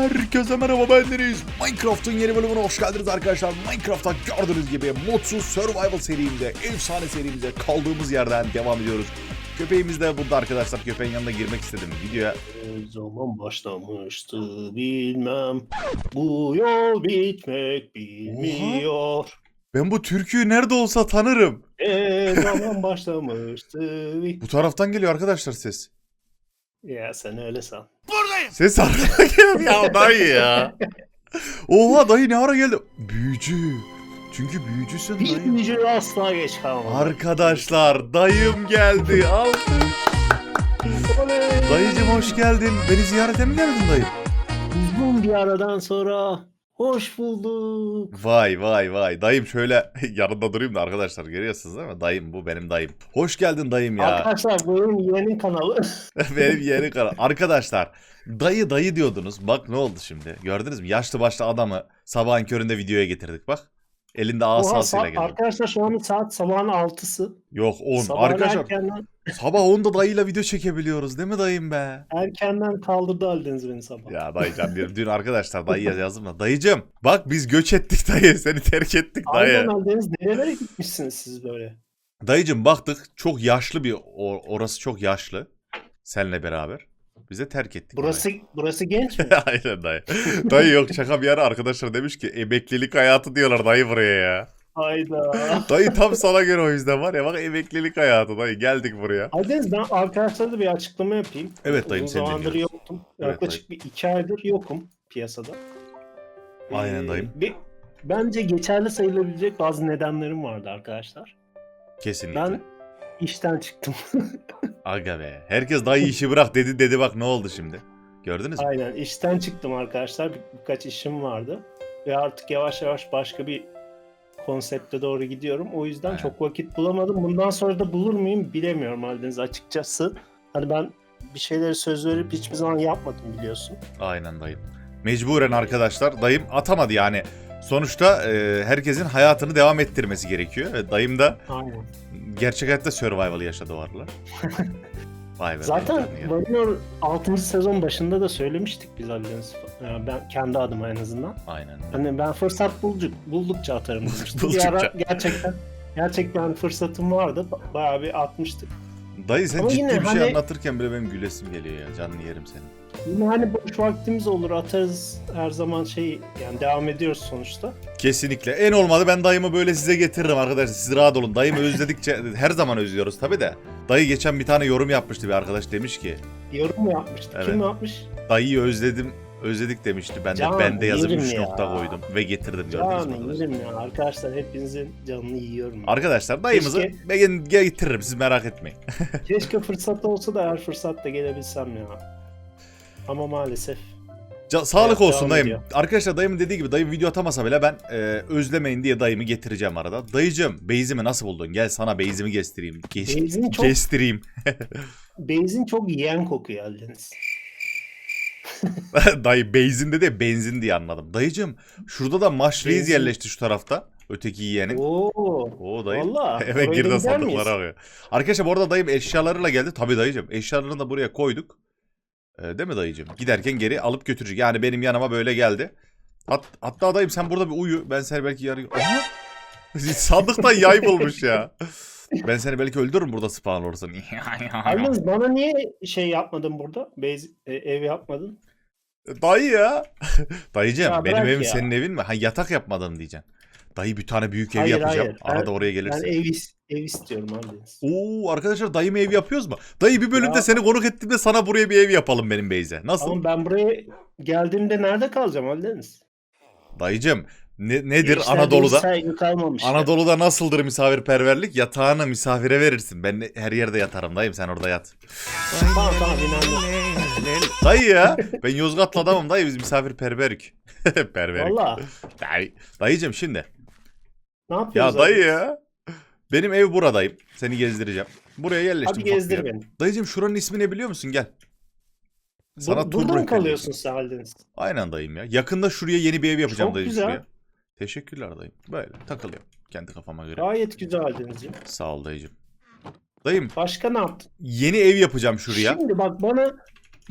Herkese merhaba ben Deniz. Minecraft'ın yeni bölümüne hoş geldiniz arkadaşlar. Minecraft'ta gördüğünüz gibi modsuz survival serimizde, efsane serimize kaldığımız yerden devam ediyoruz. Köpeğimiz de burada arkadaşlar. Köpeğin yanına girmek istedim. Videoya Ne zaman başlamıştı bilmem. Bu yol bitmek bilmiyor. ben bu türküyü nerede olsa tanırım. Ne zaman başlamıştı Bu taraftan geliyor arkadaşlar ses. Ya sen öyle san. Ses arkadan geliyor ya dayı ya. Oha dayı ne ara geldi? Büyücü. Çünkü büyücüsün Bir dayı. büyücü asla geç kalmadı. Arkadaşlar dayım geldi. Alkış. Oley! Dayıcım hoş geldin. Beni ziyarete mi geldin dayı? Uzun bir aradan sonra hoş bulduk. Vay vay vay. Dayım şöyle yanında durayım da arkadaşlar görüyorsunuz değil mi? Dayım bu benim dayım. Hoş geldin dayım ya. Arkadaşlar bu benim yeğenin kanalı. benim yeni kanal. Arkadaşlar dayı dayı diyordunuz. Bak ne oldu şimdi. Gördünüz mü? Yaşlı başlı adamı sabahın köründe videoya getirdik bak. Elinde asasıyla sa- geldi. arkadaşlar şu an saat sabahın 6'sı. Yok 10. Sabah Arkadaşlar erkenden, sabah 10'da dayıyla video çekebiliyoruz değil mi dayım be? erkenden kaldırdı Aldeniz beni sabah. Ya dayıcım bir dün arkadaşlar dayıya yazdım da. Dayıcım bak biz göç ettik dayı. Seni terk ettik dayı. Aynen Aldeniz nerelere gitmişsiniz siz böyle? Dayıcım baktık çok yaşlı bir orası çok yaşlı. Seninle beraber. Bize terk ettik. Burası burası genç mi? Aynen dayı. Dayı yok şaka bir ara arkadaşlar demiş ki emeklilik hayatı diyorlar dayı buraya ya. Hayda. Dayı tam sana göre o yüzden var ya bak emeklilik hayatı dayı geldik buraya. Aldeniz ben arkadaşlara da bir açıklama yapayım. Evet dayım, Uzun seni zamandır dinliyoruz. yoktum. Evet Yaklaşık bir iki aydır yokum piyasada. Aynen Ee, dayım. bir- bence geçerli sayılabilecek bazı nedenlerim vardı arkadaşlar. Kesinlikle. Ben işten çıktım. Aga be. Herkes dayı işi bırak dedi dedi bak ne oldu şimdi. Gördünüz mü? Aynen işten çıktım arkadaşlar. Bir, birkaç işim vardı. Ve artık yavaş yavaş başka bir konsepte doğru gidiyorum. O yüzden Aynen. çok vakit bulamadım. Bundan sonra da bulur muyum bilemiyorum Aldeniz açıkçası. Hani ben bir şeyleri söz verip hiçbir zaman yapmadım biliyorsun. Aynen dayım. Mecburen arkadaşlar dayım atamadı yani. Sonuçta e, herkesin hayatını devam ettirmesi gerekiyor. Dayım da Aynen. gerçek hayatta survival yaşadı o aralar. Vay be. Zaten dayı canını yerim. Warrior 6. sezon başında da söylemiştik biz Aldeniz. Yani ben kendi adıma en azından. Aynen. Hani ben fırsat bulduk, buldukça atarım demiştim. bir Buldukça. ara gerçekten gerçekten fırsatım vardı. Ba- Bayağı bir atmıştık. Dayı sen Ama ciddi yine bir şey hani- anlatırken bile benim gülesim geliyor ya. Canını yerim senin. Yine hani boş vaktimiz olur atarız her zaman şey yani devam ediyoruz sonuçta. Kesinlikle. En olmadı ben dayımı böyle size getiririm arkadaşlar. Siz rahat olun. Dayımı özledikçe her zaman özlüyoruz tabi de. Dayı geçen bir tane yorum yapmıştı bir arkadaş demiş ki. Yorum mu yapmıştı? Evet. Kim yapmış? Dayıyı özledim özledik demişti. Ben de Can, bende yazıp yerim 3 ya. nokta koydum ve getirdim gördünüz mü arkadaşlar? ya arkadaşlar hepinizin canını yiyorum. Arkadaşlar dayımızı Keşke- ben getiririm siz merak etmeyin. Keşke fırsat olsa da her fırsatta gelebilsem ya. Ama maalesef. Ca- sağlık Evet, olsun dayım. ediyor. Arkadaşlar dayımın dediği gibi dayım video atamasa bile ben e, özlemeyin diye dayımı getireceğim arada. Dayıcım beyzimi nasıl buldun? Gel sana beyzimi gestireyim. Geç, Benzin çok Kestireyim. benzin çok yiyen kokuyor Aldeniz. Dayı benzin dedi benzin diye anladım. Dayıcım şurada da Maş Reis Benzin. yerleşti şu tarafta. Öteki yiyenin. Oo. Oo dayı. Valla. Oraya girdi sandıkları arıyor. Arkadaşlar bu arada dayım eşyalarıyla geldi. Tabii dayıcım. Eşyalarını da buraya koyduk. Ee, değil mi dayıcım? Giderken geri alıp götürecek. Yani benim yanıma böyle geldi. Hat, hatta dayım sen burada bir uyu. Ben seni belki yarın... Aha! Sandıktan yay bulmuş ya. Ben seni belki öldürürüm burada spawn olursan. Aldeniz bana niye şey yapmadın burada? Base, e, ev yapmadın? Dayı ya. Dayıcım Ya benim bırak evim ya. senin evin mi? Ha yatak yapmadın diyeceksin. Dayı bir tane büyük ev Hayır, yapacağım. hayır. Ben- Arada oraya Ben gelirsin. ev, is- ev istiyorum Aldeniz. Oo arkadaşlar dayım ev yapıyoruz mu? Dayı bir bölümde Ya. seni konuk ettiğimde sana buraya bir ev yapalım benim Beyze. Nasıl? Ama ben buraya geldiğimde nerede kalacağım Aldeniz? Dayıcım ne, nedir bir Anadolu'da? Anadolu'da nasıldır misafirperverlik? Yatağını misafire verirsin. Ben her yerde yatarım dayım sen orada yat. Tamam tamam. Dayı ya ben Yozgatlı adamım dayı biz misafirperverik. Perverik. Valla. Dayı, dayıcım şimdi. Ne Ya yapıyoruz? dayı ya. Benim ev buradayım. Seni gezdireceğim. Buraya yerleştim. Hadi gezdir beni. Dayıcım şuranın ismi ne biliyor musun? Gel. Sana Bu, tur burada mı kalıyorsun sen Aldeniz? Aynen dayım ya. Yakında şuraya yeni bir ev yapacağım Çok dayı güzel. şuraya. Teşekkürler dayım. Böyle takılıyorum. Kendi kafama göre. Gayet güzel Aldeniz'ciğim. Sağ ol dayıcım. Dayım Başka ne yaptın? yeni ev yapacağım şuraya. Şimdi bak bana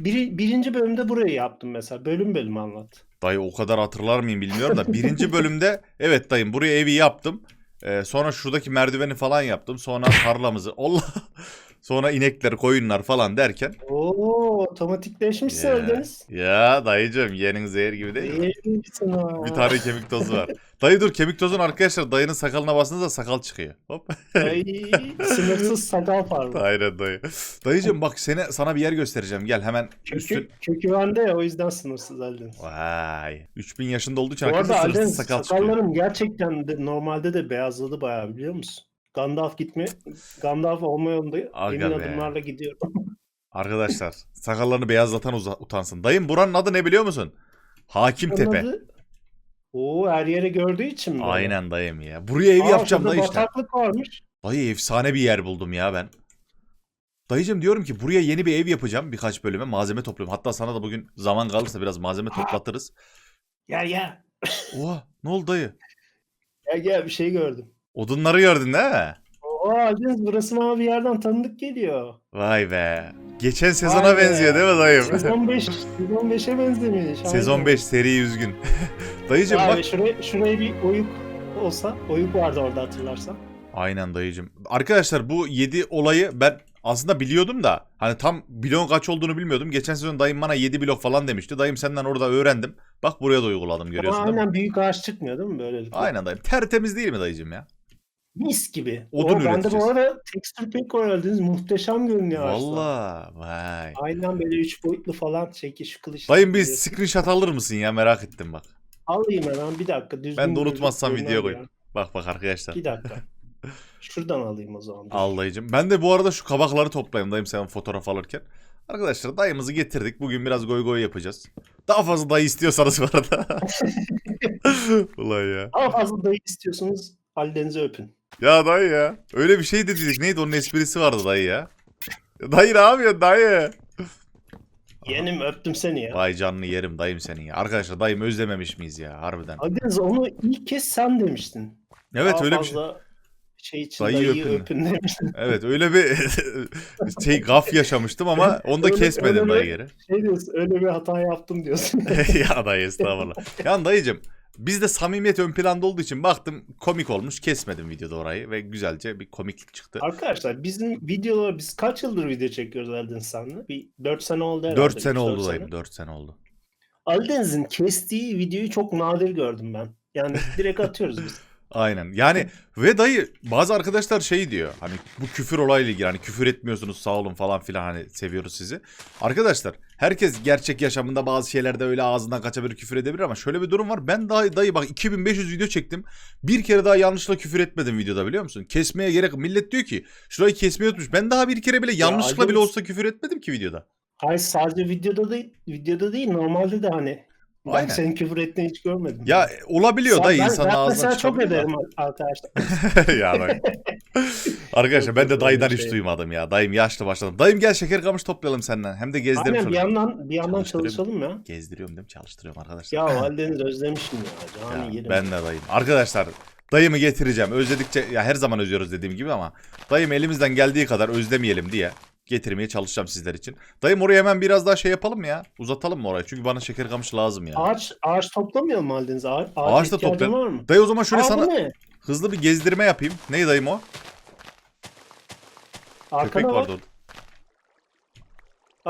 biri, birinci bölümde burayı yaptım mesela. Bölüm bölüm anlat. Dayı o kadar hatırlar mıyım bilmiyorum da birinci bölümde evet dayım buraya evi yaptım. Ee, sonra şuradaki merdiveni falan yaptım. Sonra tarlamızı Allah sonra inekler koyunlar falan derken Oo otomatikleşmiş Ya. Deniz. ya dayıcım yeğenin zehir gibi değil mi? İyisin ha. Bir tane kemik tozu var. Dayı dur kemik tozun arkadaşlar dayının sakalına bastığınızda sakal çıkıyor. Hop. Ay, sınırsız sakal parmağı. Aynen dayı. Dayıcım bak seni sana bir yer göstereceğim. Gel hemen üstün. Kökü, kökü bende ya o yüzden sınırsız Aldeniz. Vay. 3000 yaşında olduğu için Bu arkadaşlar sınırsız Aldeniz sakal çıkıyor. sakallarım gerçekten de normalde de beyazladı bayağı biliyor musun? Gandalf gitme, Gandalf olma yolunda Aga emin be. adımlarla gidiyorum. Arkadaşlar sakallarını beyazlatan uza- utansın. Dayım buranın adı ne biliyor musun? Hakim Tepe. Anladı. Oo her yeri gördüğü için mi? Aynen dayım ya. Buraya ev Aa, yapacağım şurada dayı işte. bataklık varmış. Dayı efsane bir yer buldum ya ben. Dayıcım diyorum ki buraya yeni bir ev yapacağım birkaç bölüme malzeme topluyorum. Hatta sana da bugün zaman kalırsa biraz malzeme toplatırız. Gel gel. Oha ne oldu dayı? Gel gel bir şey gördüm. Odunları gördün değil mi? Oo burası bana bir yerden tanıdık geliyor. Vay be. Geçen sezona Vay be. benziyor değil mi dayım? Sezon 5, sezon 5'e benzemiş. Sezon aynen. 5 seri üzgün. Dayıcım Abi bak. şuraya, şuraya bir oyuk olsa, oyuk vardı orada hatırlarsan. Aynen dayıcım. Arkadaşlar bu 7 olayı ben aslında biliyordum da hani tam bloğun kaç olduğunu bilmiyordum. Geçen sezon dayım bana 7 blok falan demişti. Dayım senden orada öğrendim. Bak buraya da uyguladım görüyorsun Ama değil mi? aynen büyük ağaç çıkmıyor değil mi böylelikle? Aynen dayım. Tertemiz değil mi dayıcım ya? Mis gibi. Odun o, bende üreteceğiz. bu tekstür pek var Aldeniz. Muhteşem görünüyor. Valla vay. Aynen böyle üç boyutlu falan çekiş kılıç. Dayım bir screenshot alır mısın ya merak ettim bak. Alayım hemen bir dakika. Düzgün Ben de unutmazsam video yer. Bak bak arkadaşlar. Bir dakika. Şuradan alayım o zaman. Al dayıcım. Ben de bu arada şu kabakları toplayayım dayım sen fotoğraf alırken. Arkadaşlar dayımızı getirdik. Bugün biraz goy goy yapacağız. Daha fazla dayı istiyorsanız bu arada. Ulan ya. Daha fazla dayı istiyorsunuz Aldeniz'i öpün. Ya dayı ya. Öyle bir şey de dedik. Neydi onun esprisi vardı dayı ya. Dayı ne yapıyorsun dayı? Yeğenim öptüm seni ya. Vay canını yerim dayım senin ya. Arkadaşlar dayım özlememiş miyiz ya harbiden. Aldeniz onu ilk kez sen demiştin. Evet Daha öyle bir şey. şey için Dayıyı dayıyı, öpün. öpün. demiştin. Evet öyle bir şey gaf yaşamıştım ama onu da Öyle- kesmedim öyle dayı geri. Şey diyorsun öyle bir hata yaptım diyorsun. ya dayı estağfurullah. Yani dayıcım bizde samimiyet ön planda olduğu için baktım komik olmuş kesmedim videoda orayı ve güzelce bir komiklik çıktı. Arkadaşlar bizim videolar biz kaç yıldır video çekiyoruz Aldeniz senle? Bir 4 sene oldu herhalde. 4 sene oldu dayım 4 sene oldu. Aldeniz'in kestiği videoyu çok nadir gördüm ben. Yani direkt atıyoruz biz. Aynen yani ve dayı bazı arkadaşlar şey diyor hani bu küfür olayla ilgili hani küfür etmiyorsunuz sağ olun falan filan hani seviyoruz sizi. Arkadaşlar herkes gerçek yaşamında bazı şeylerde öyle ağzından kaçabilir küfür edebilir ama şöyle bir durum var. Ben daha dayı bak 2500 video çektim. Bir kere daha yanlışla küfür etmedim videoda biliyor musun? Kesmeye gerek millet diyor ki şurayı kesmeyi unutmuş. Ben daha bir kere bile yanlışlıkla bile Aldeniz- olsa küfür etmedim ki videoda. Hayır sadece videoda değil, videoda değil normalde de hani ben Aynen. senin küfür ettiğini hiç görmedim. Ya e, olabiliyor Sen- dayı ben, insanın ben çok da. ederim arkadaşlar. ya dayı. Arkadaşlar ben de dayıdan hiç şey. duymadım ya. Dayım yaşlı başladım. Dayım gel şeker kamış toplayalım senden. Hem de gezdirelim Aynen bir şöyle. yandan bir yandan çalışalım ya. Gezdiriyorum değil mi? Çalıştırıyorum arkadaşlar. Ya Aldeniz özlemişim ya. Ya, Cani yerim. ben de dayım. Arkadaşlar dayımı getireceğim. Özledikçe ya her zaman özlüyoruz dediğim gibi ama dayım elimizden geldiği kadar özlemeyelim diye getirmeye çalışacağım sizler için. Dayım oraya hemen biraz daha şey yapalım mı ya? Uzatalım mı orayı? Çünkü bana şeker kamış lazım ya. Ağaç ağaç toplamayalım mı Aldeniz? Ağaç, ağaç Ağaç da toplayalım. var mı? Dayı o zaman şöyle Aa, sana ne? hızlı bir gezdirme yapayım. Ne dayım o? Köpek Arkana bak. vardı orada.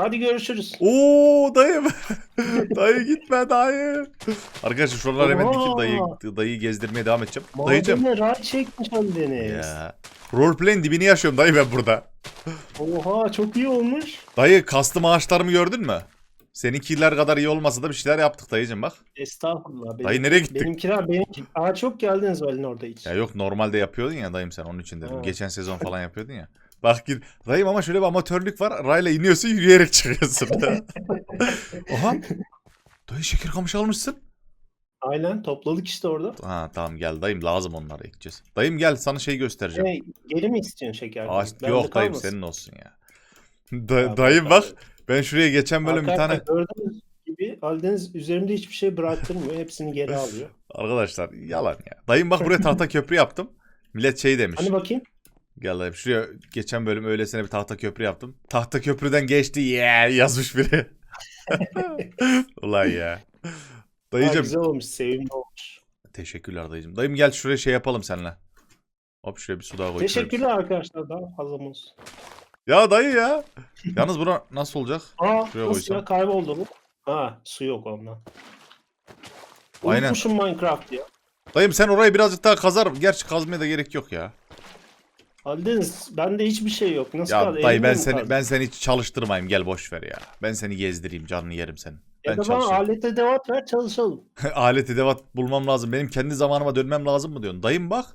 Hadi görüşürüz. Oo dayım. dayı gitme dayı. Arkadaşlar şuraları hemen dikip dayı, dayıyı gezdirmeye devam edeceğim. Dayıcım. Madene ray çekmiş Aldeniz. Ya. Roleplay'in dibini yaşıyorum dayı ben burada. Oha çok iyi olmuş. Dayı kastım ağaçlarımı gördün mü? Seninkiler kadar iyi olmasa da bir şeyler yaptık dayıcım bak. Estağfurullah. Benim, Dayı nereye gittik? Benimkiler benimki. Ağaç yok geldiniz Valin orada hiç. Ya yok normalde yapıyordun ya dayım sen onun için dedim. Ha. Geçen sezon falan yapıyordun ya. Bak git. Dayım ama şöyle bir amatörlük var. Rayla iniyorsun yürüyerek çıkıyorsun. Oha. Dayı şeker kamış almışsın. Aynen topladık işte orada. Ha tamam gel dayım lazım onlara ekeceğiz. Dayım gel sana şey göstereceğim. Hey, geri mi istiyorsun şeker? Bende yok dayım kalmasın. senin olsun ya. Da- Ya, dayım bak ben şuraya geçen bölüm bir tane Gördüğünüz gibi Aldeniz üzerimde hiçbir şey bıraktırmıyor. Hepsini geri alıyor. arkadaşlar yalan ya. Dayım bak buraya tahta köprü yaptım. Millet şey demiş. Hani bakayım. Gel şuraya geçen bölüm öylesine bir tahta köprü yaptım. Tahta köprüden geçti yeah yazmış biri. Ulan ya. Dayıcım güzel olmuş, sevimli olmuş. teşekkürler dayıcım. Dayım gel şuraya şey yapalım seninle. Hop şuraya bir su daha koy. Teşekkürler arkadaşlar daha fazla olsun. Ya dayı ya. Yalnız bura nasıl olacak? Aa Şuraya nasıl koysam. ya kayboldu bu? Ha su yok ondan. Aynen. Unutmuşum Minecraft ya. Dayım sen orayı birazcık daha kazar. Gerçi kazmaya da gerek yok ya. Aldeniz bende hiçbir şey yok. Nasıl Ya kaldı? dayı ben seni kaldı? ben seni hiç çalıştırmayayım. Gel boş ver ya. Ben seni gezdireyim. Canını yerim senin. Ya Ben da bana alet edevat ver çalışalım. Alet edevat bulmam lazım. Benim kendi zamanıma dönmem lazım mı diyorsun? Dayım bak.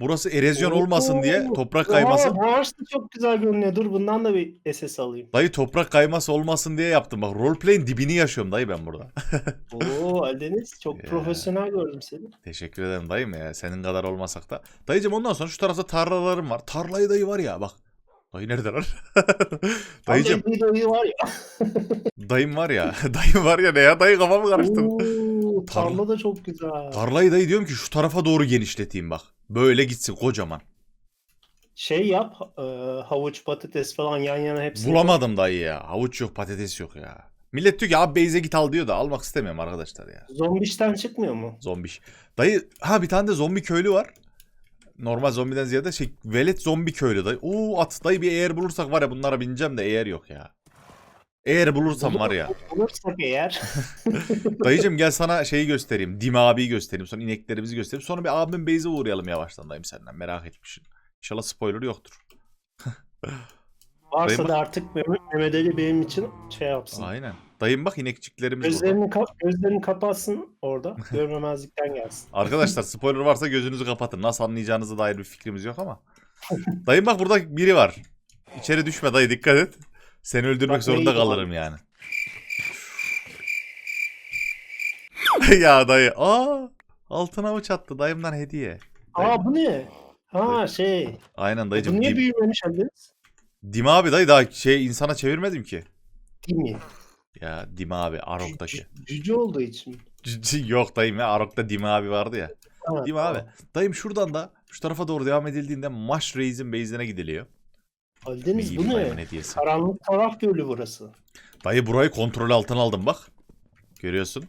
Burası erozyon olmasın diye toprak kayması. Oha, bu ağaç da çok güzel görünüyor. Dur bundan da bir SS alayım. Dayı toprak kayması olmasın diye yaptım. Bak roleplay'in dibini yaşıyorum dayı ben burada. Oo Aldeniz çok Ya. profesyonel gördüm seni. Teşekkür ederim dayım ya. Senin kadar olmasak da. Dayıcım ondan sonra şu tarafta tarlalarım var. Tarlayı dayı var ya bak. Dayı nerede lan? Dayıcım Dayıcım. Dayı var ya. dayım var ya. dayım var ya ne ya? Dayı kafamı karıştırdın. Oo, Tarla- tarla da çok güzel. Tarlayı dayı diyorum ki şu tarafa doğru genişleteyim bak. Böyle gitsin kocaman. Şey yap, e, havuç, patates falan yan yana hepsini. Bulamadım dayı ya. Havuç yok patates yok ya. Millet diyor ki abi Beyze git al diyor da almak istemiyorum arkadaşlar ya. Zombişten çıkmıyor mu? Zombi. Dayı ha bir tane de zombi köylü var. Normal zombiden ziyade şey velet zombi köylü dayı. Oo at dayı bir eğer bulursak var ya bunlara bineceğim de eğer yok ya. Eğer bulursam var ya. Bulursak eğer. Dayıcım gel sana şeyi göstereyim. Dim abiyi göstereyim. Sonra ineklerimizi göstereyim. Sonra bir abimin Beyze uğrayalım yavaştan dayım senden. Merak etmişsin. İnşallah spoiler yoktur. Varsa Dayı da artık Mehmet, Mehmet Ali benim için şey yapsın. Aynen. Dayım bak inekçiklerimiz burada. Gözlerini, ka- gözlerini kapatsın orada. Görmemezlikten gelsin. Arkadaşlar spoiler varsa gözünüzü kapatın. Nasıl anlayacağınıza dair bir fikrimiz yok ama. Dayım bak burada biri var. İçeri düşme dayı dikkat et. Seni öldürmek Bak, zorunda neydi o? kalırım yani. ya dayı. Aa, altın avuç attı dayımdan hediye. Aa bu ne? Ha şey. Aynen Bu dayıcım. niye Dim, büyümemiş Aldeniz? Dim abi dayı daha şey insana çevirmedim ki. Değil mi? Ya Dim abi Arok'taki. Cüce olduğu için. Yok dayım ya Arok'ta Dim abi vardı ya. Ha, Dim abi. Dayım şuradan da şu tarafa doğru devam edildiğinde Mash Reis'in base'ine gidiliyor. Aldeniz bu ne? Karanlık taraf gölü burası. Dayı burayı kontrol altına aldım bak. Görüyorsun.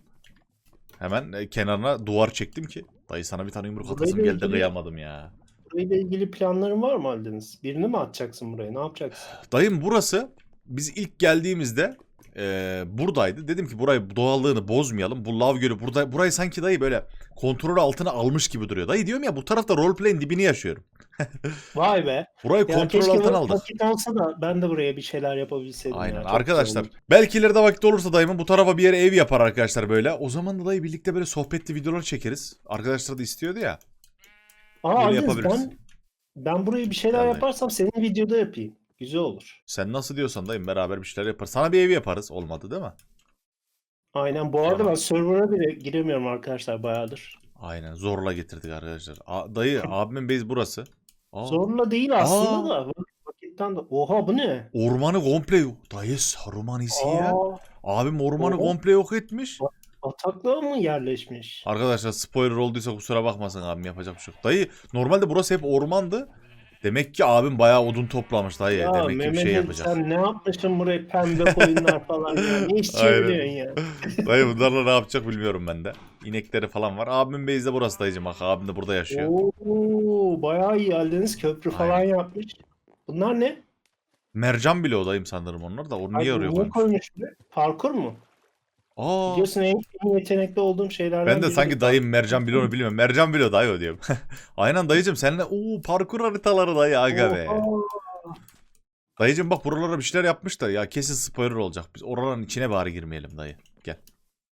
Hemen e, kenarına duvar çektim ki. Dayı sana bir tane yumruk atasım geldi kıyamadım ya. Burayla ilgili planların var mı Aldeniz? Birini mi atacaksın buraya? Ne yapacaksın? Dayım burası biz ilk geldiğimizde e, buradaydı. Dedim ki burayı doğallığını bozmayalım. Bu lav gölü burada burayı sanki dayı böyle kontrol altına almış gibi duruyor. Dayı diyorum ya bu tarafta roleplay'in dibini yaşıyorum. Vay be. Burayı Ya kontrol altına aldık. vakit olsa da ben de buraya bir şeyler yapabilseydim. Aynen ya. Çok arkadaşlar. güzel. Belki ileride vakit olursa dayımın bu tarafa bir yere ev yapar arkadaşlar böyle. O zaman da dayı birlikte böyle sohbetli videolar çekeriz. Arkadaşlar da istiyordu ya. Aa Böyle yapabiliriz. ben, ben burayı bir şeyler dayı. yaparsam senin videoda yapayım. Güzel olur. Sen nasıl diyorsan dayım beraber bir şeyler yaparız. Sana bir ev yaparız. Olmadı değil mi? Aynen bu arada Tamam. ben server'a bile giremiyorum arkadaşlar bayağıdır. Aynen zorla getirdik arkadaşlar. A- dayı abimin base burası. Aa, Zorla değil aslında da. Vak- Vakitten de. Oha bu ne? Ormanı komple Dayı Saruman isi ya. Aa, Abim ormanı Oha. komple yok etmiş. Bataklığa mı yerleşmiş? Arkadaşlar spoiler olduysa kusura bakmasın abim yapacak bir şey yok. Dayı normalde burası hep ormandı. Demek ki abim bayağı odun toplamış dayı. Ya Demek ki bir Mehmet şey Ali, yapacak. sen ne yapmışsın buraya pembe koyunlar falan ya. Ne iş Aynen. çeviriyorsun ya? Dayı bunlarla ne yapacak bilmiyorum ben de. İnekleri falan var. Abimin base'i de burası dayıcım. Bak abim de burada yaşıyor. Oo, bayağı iyi Aldeniz köprü falan Aynen. yapmış. Bunlar ne? Mercan bile odayım sanırım onlar da. Onu Ay, niye oraya niye koymuş? koymuş buraya? Parkur mu? Aa, Biliyorsun en, en yetenekli olduğum şeylerden ben de biri sanki dayım Mercan bile onu bilmiyorum. Mercan bile dayı o diyorum. Aynen dayıcım seninle ooo parkur haritaları dayı aga be. Oha. Dayıcım bak buralara bir şeyler yapmış da ya kesin spoiler olacak. Biz oraların içine bari girmeyelim dayı. Gel.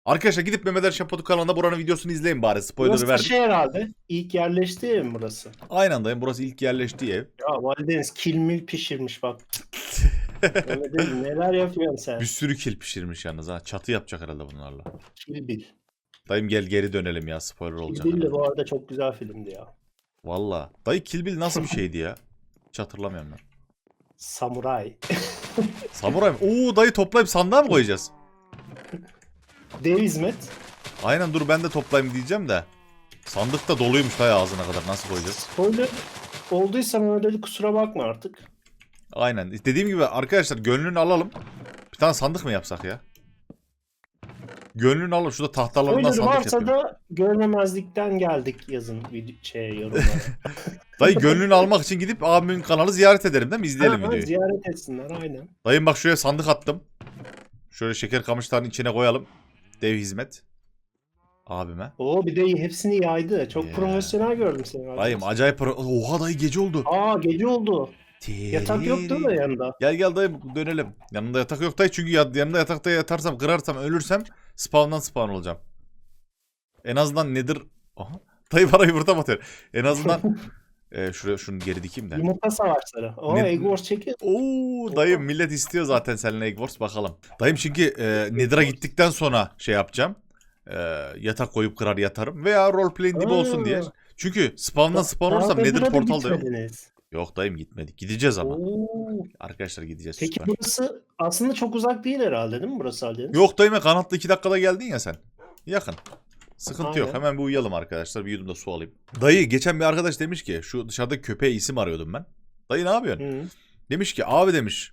Arkadaşlar gidip Mehmet Er Şapotu kanalında buranın videosunu izleyin bari. Spoiler'ı Burası verdim. şey herhalde. İlk yerleştiği ev mi burası? Aynen dayım burası ilk yerleştiği ev. Ya Valideniz kilmil pişirmiş bak. Ali, neler yapıyorsun sen? Bir sürü kil pişirmiş yalnız ha. Çatı yapacak herhalde bunlarla. Kilbil. Dayım gel geri dönelim ya spoiler olacak. Kilbil de herhalde. bu arada çok güzel filmdi ya. Valla. Dayı Kill Bill nasıl bir şeydi ya? Hiç hatırlamıyorum ben. Samuray. Samuray mı? Oo dayı toplayıp sandığa mı koyacağız? Dev hizmet. Aynen dur ben de toplayayım diyeceğim de. Sandık da doluymuş dayı ağzına kadar. Nasıl koyacağız? Spoiler olduysa Mehmet Ali kusura bakma artık. Aynen. Dediğim gibi arkadaşlar gönlünü alalım. Bir tane sandık mı yapsak ya? Gönlünü alın. Şurada tahtalarından Spoiler sandık varsa yapıyorum. da görmemezlikten geldik yazın video şey yorumlara. Dayı gönlünü almak için gidip abimin kanalı ziyaret ederim değil mi? İzleyelim Ha, ha, videoyu. Ziyaret etsinler aynen. Dayım bak şuraya sandık attım. Şöyle şeker kamışlarının içine koyalım. Dev hizmet. Abime. Oo bir de hepsini yaydı. Çok Ya. profesyonel gördüm seni. Dayım acayip para... Oha dayı gece oldu. Aa gece oldu. Yatak yok değil mi yanında? Gel gel dayı dönelim. Yanında yatak yok dayı çünkü ya- yanında yatakta yatarsam kırarsam ölürsem spawn'dan spawn olacağım. En azından nedir? Aha. Dayı bana yumurta batıyor. En azından e, şuraya şunu geri dikeyim de. Yumurta savaşları. Oo Ne- Egg Wars çekiyor. Oo dayım millet istiyor zaten seninle Egg Wars bakalım. Dayım çünkü e, Nether'a gittikten sonra şey yapacağım. E, yatak koyup kırar yatarım veya roleplaying gibi olsun diye. Aa. Çünkü spawn'dan spawn Daha olursam da portal da yok. gitmediniz. Yok dayım gitmedik. Gideceğiz ama. Oo. Arkadaşlar gideceğiz. Peki süper. burası aslında çok uzak değil herhalde değil mi burası Aldeniz? Yok dayım ya kanatlı 2 dakikada geldin ya sen. Yakın. Sıkıntı yok. Aynen. Hemen bir uyuyalım arkadaşlar. Bir yudum da su alayım. Dayı geçen bir arkadaş demiş ki şu dışarıda köpeğe isim arıyordum ben. Dayı ne yapıyorsun? Hı. Demiş ki abi demiş.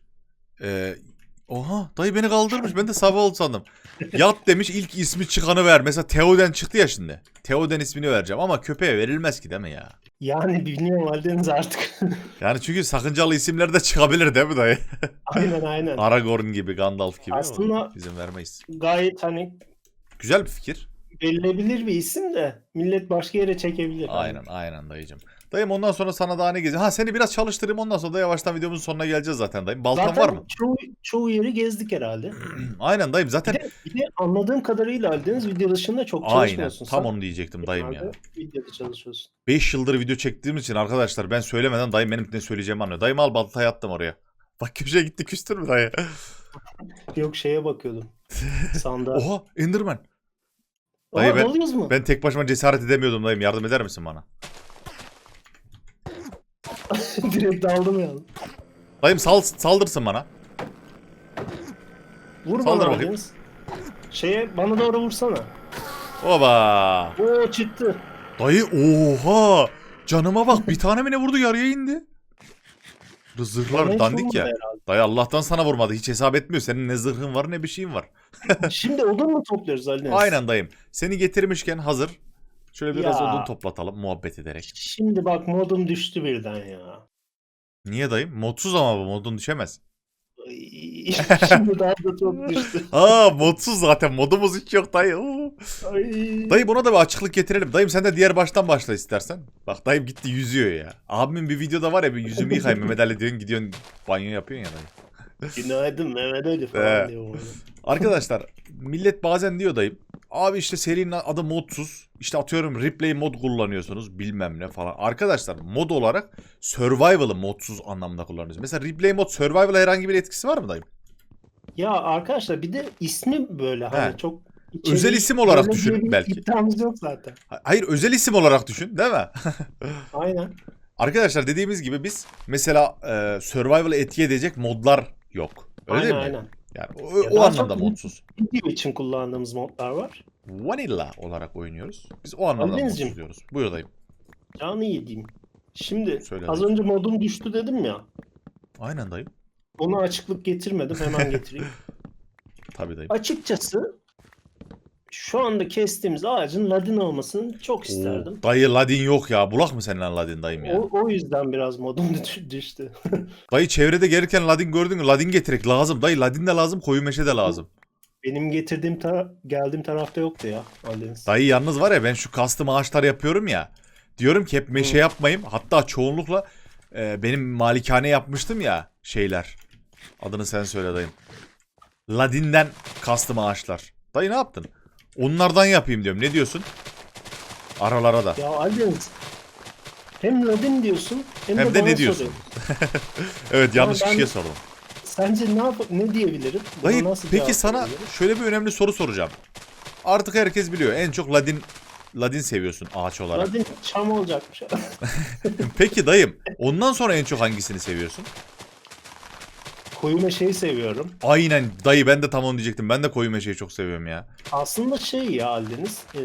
E, oha dayı beni kaldırmış. Ben de sabah oldu sandım. Yat demiş ilk ismi çıkanı ver. Mesela Teoden çıktı ya şimdi. Teoden ismini vereceğim ama köpeğe verilmez ki değil mi ya? Yani bilmiyorum Aldeniz artık. Yani çünkü sakıncalı isimler de çıkabilir değil mi dayı? aynen aynen. Aragorn gibi, Gandalf gibi. Aslında- ama izin vermeyiz. Gayet hani Güzel bir fikir. verilebilir bir isim de millet başka yere çekebilir. Aynen aynen dayıcım. Dayım ondan sonra sana daha ne geziyor? Ha seni biraz çalıştırayım ondan sonra da yavaştan videomuzun sonuna geleceğiz zaten dayım. Baltan Zaten var mı? Çoğu, çoğu yeri gezdik herhalde. aynen dayım Bir zaten. de, bir de anladığım kadarıyla Aldeniz video dışında çok Aynen çalışmıyorsun. tam sen. onu diyecektim dayım ya. Videoda çalışıyorsun. 5 yıldır video çektiğimiz için arkadaşlar ben söylemeden dayım benim ne söyleyeceğimi anlıyor. Dayım al baltayı attım oraya. Bak köşeye gitti küstür mü dayı? Yok şeye bakıyordum. Sandığa. Oha Enderman. Aa, dayı ben- dalıyoruz mu? Ben tek başıma cesaret edemiyordum dayım. Yardım eder misin bana? Direkt daldım ya. Dayım sal, saldırsın bana. Vur Saldır bana bakayım. Şeye bana doğru vursana. Oba. Oo çıktı. Dayı oha. Canıma bak bir tane mi ne vurdu yarıya indi. Zırhlar hiç dandik vurmadı ya. herhalde. Dayı Allah'tan sana vurmadı. Hiç hesap etmiyor. Senin ne zırhın var ne bir şeyin var. Şimdi odun mu topluyoruz Aldeniz? Aynen dayım. Seni getirmişken hazır. Şöyle biraz Ya. odun toplatalım muhabbet ederek. Şimdi bak modum düştü birden ya. Niye dayım? Modsuz ama bu modun düşemez. Ay, Şimdi daha da çok düştü. Aa modsuz zaten modumuz hiç yok dayı. Oo. Ay. Dayı buna da bir açıklık getirelim. Dayım sen de diğer baştan başla istersen. Bak dayım gitti yüzüyor ya. Abimin bir videoda var ya bir yüzümü yıkayım Mehmet Ali diyorsun gidiyorsun banyo yapıyorsun ya dayı. Günaydın Mehmet Ali Ee. falan diyor bana. Arkadaşlar millet bazen diyor dayım. Abi işte serinin adı modsuz. İşte atıyorum replay mod kullanıyorsunuz bilmem ne falan. Arkadaşlar mod olarak survival'ı modsuz anlamda kullanıyoruz. Mesela replay mod survival'a herhangi bir etkisi var mı dayım? Ya arkadaşlar bir de ismi böyle hani He. çok Özel isim olarak böyle düşün bir belki. iddiamız yok zaten. Ha- Hayır özel isim olarak düşün değil mi? Aynen. Arkadaşlar dediğimiz gibi biz mesela e, survival'ı etki edecek modlar yok. Öyle aynen değil mi? aynen. Yani o, Ya o anlamda modsuz. Video için kullandığımız modlar var. Vanilla olarak oynuyoruz. Biz o anlamda Andenizciğim. modsuz diyoruz. Buyur dayım. Canı yediğim. Şimdi Söyle az önce modum düştü dedim ya. Aynen dayım. Ona açıklık getirmedim hemen getireyim. Tabii dayım. Açıkçası şu anda kestiğimiz ağacın ladin olmasını çok isterdim. Oo, dayı Ladin yok ya. Bulak mı seninle Ladin dayım ya? O, o yüzden biraz modum düş- düştü. Dayı çevrede gelirken Ladin gördün mü? Ladin getirek lazım. Dayı Ladin de lazım. Koyu meşe de lazım. Benim getirdiğim tara geldiğim tarafta yoktu ya. Aldeniz. Dayı yalnız var ya ben şu custom ağaçlar yapıyorum ya. Diyorum ki hep meşe Hı. yapmayayım. Hatta çoğunlukla e, benim malikane yapmıştım ya şeyler. Adını sen söyle dayım. Ladin'den custom ağaçlar. Dayı ne yaptın? Onlardan yapayım diyorum. Ne diyorsun? Aralara da. Ya Aldeniz hem ladin diyorsun hem, Hem de, de ne diyorsun? Evet yanlış ben- kişiye sordum. Sence ne yap ne diyebilirim? Buna Dayı nasıl peki sana şöyle bir önemli soru soracağım. Artık herkes biliyor. En çok Ladin Ladin seviyorsun ağaç olarak. Ladin çam olacakmış. Peki dayım ondan sonra en çok hangisini seviyorsun? Koyu meşeyi seviyorum. Aynen dayı ben de tam onu diyecektim. Ben de koyu meşeyi çok seviyorum ya. Aslında şey ya Aldeniz, e,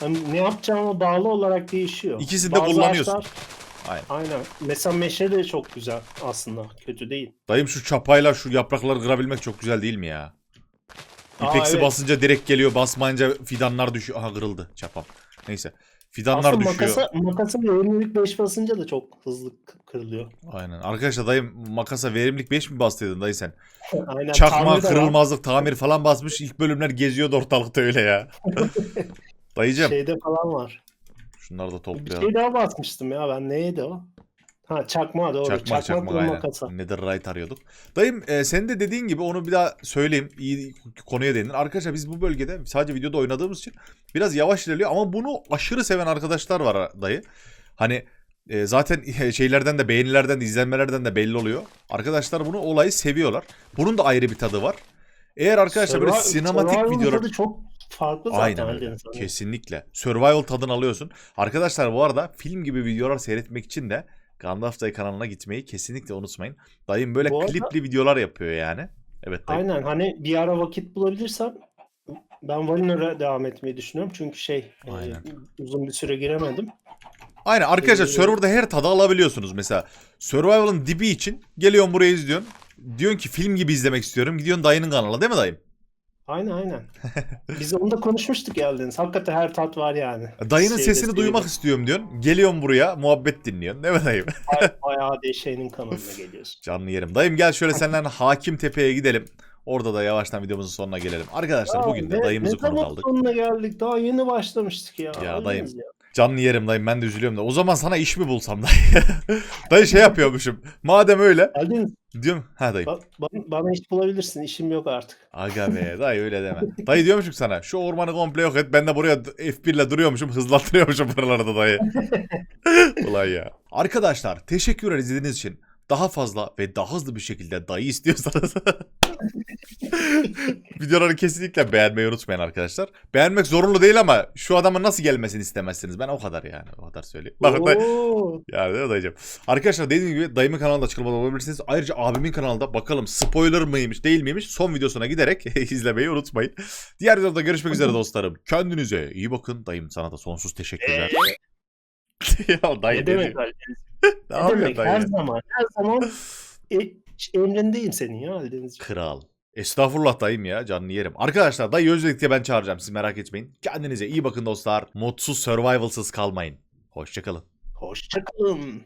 hani ne yapacağıma bağlı olarak değişiyor. İkisini de kullanıyorsun. ağaçlar- Aynen. Aynen. Mesela meşe de çok güzel aslında. Kötü değil. Dayım şu çapayla şu yaprakları kırabilmek çok güzel değil mi ya? Aa, İpeksi evet. basınca direkt geliyor. Basmayınca fidanlar düşüyor. Aha kırıldı çapam. Neyse. Fidanlar Aslında düşüyor. makasa, makasa verimlilik 5 basınca da çok hızlı k- kırılıyor. Aynen. Arkadaşlar dayım makasa verimlilik 5 mi bastıydın dayı sen? Aynen. Çakma, tamir de var. kırılmazlık, tamir falan basmış. İlk bölümler geziyordu ortalıkta öyle ya. Dayıcım. Şeyde falan var. Şunları da Bir toplayalım. şey daha basmıştım ya ben. Neydi o? Ha çakma doğru. Çakma, çakmak kırılma aynen. kasa. Netherite arıyorduk. Dayım e, senin de dediğin gibi onu bir daha söyleyeyim. İyi konuya değindin. Arkadaşlar biz bu bölgede sadece videoda oynadığımız için biraz yavaş ilerliyor ama bunu aşırı seven arkadaşlar var dayı. Hani e, zaten şeylerden de beğenilerden de izlenmelerden de belli oluyor. Arkadaşlar bunu olayı seviyorlar. Bunun da ayrı bir tadı var. Eğer arkadaşlar böyle Survival- sinematik Survival'ın videolar çok farklı zaten. Aynen öyle. Kesinlikle. Survival tadını alıyorsun. Arkadaşlar bu arada film gibi videolar seyretmek için de Gandalf Dayı kanalına gitmeyi kesinlikle unutmayın. Dayım böyle Bu arada- klipli videolar yapıyor yani. Evet dayı. Aynen hani bir ara vakit bulabilirsem ben Valinor'a devam etmeyi düşünüyorum. Çünkü şey e, Aynen. uzun bir süre giremedim. Aynen arkadaşlar Ee, serverda her tadı alabiliyorsunuz. Mesela Survival'ın dibi için geliyorsun buraya izliyorsun. Diyorsun ki film gibi izlemek istiyorum. Gidiyorsun dayının kanalına değil mi dayım? Aynen aynen. Biz onu da konuşmuştuk geldiniz. Hakikaten her tat var yani. Dayının Şeyde, sesini duymak istiyorum diyorsun. Geliyorsun buraya muhabbet dinliyorsun değil mi dayım? Bayağı de şeyinin kanalına geliyorsun. Canlı yerim. Dayım gel şöyle senden Hakim Tepe'ye gidelim. Orada da yavaştan videomuzun sonuna gelelim. Arkadaşlar Ya bugün de ne- dayımızı ne zaman konuk aldık. sonuna geldik. Daha yeni başlamıştık ya. Ya Aldeniz dayım. Canlı yerim dayım ben de üzülüyorum da. O zaman sana iş mi bulsam dayı? dayı şey yapıyormuşum. Madem öyle Aldeniz, diyorum. Ha dayı. ba- ba- bana iş bulabilirsin. İşim yok artık. Aga be dayı öyle deme. Dayı diyormuşum sana şu ormanı komple yok et. Ben de buraya F1 ile duruyormuşum hızlandırıyormuşum buralarda dayı. Ulan ya. Arkadaşlar teşekkürler izlediğiniz için. Daha fazla ve daha hızlı bir şekilde dayı istiyorsanız videoları kesinlikle beğenmeyi unutmayın arkadaşlar. Beğenmek zorunlu değil ama şu adamın nasıl gelmesini istemezsiniz. Ben o kadar yani. O kadar söyleyeyim. Bak, dayı- Oo, ya değil mi dayıcım? Arkadaşlar dediğim gibi dayımın kanalında açıklamada olabilirsiniz. Ayrıca abimin kanalında bakalım spoiler mıymış değil miymiş son videosuna giderek izlemeyi unutmayın. Diğer videoda görüşmek üzere dostlarım. Kendinize iyi bakın. Dayım sana da sonsuz teşekkürler. ya dayı ne demek? Ne Ne yapıyorsun demek? dayı? Her zaman. Her zaman e- emrindeyim senin ya Aldeniz. Kral. Estağfurullah dayım ya canını yerim. Arkadaşlar dayı özledikçe ben çağıracağım siz merak etmeyin. Kendinize iyi bakın dostlar. Mutsuz survivalsız kalmayın. Hoşçakalın. Hoşçakalın.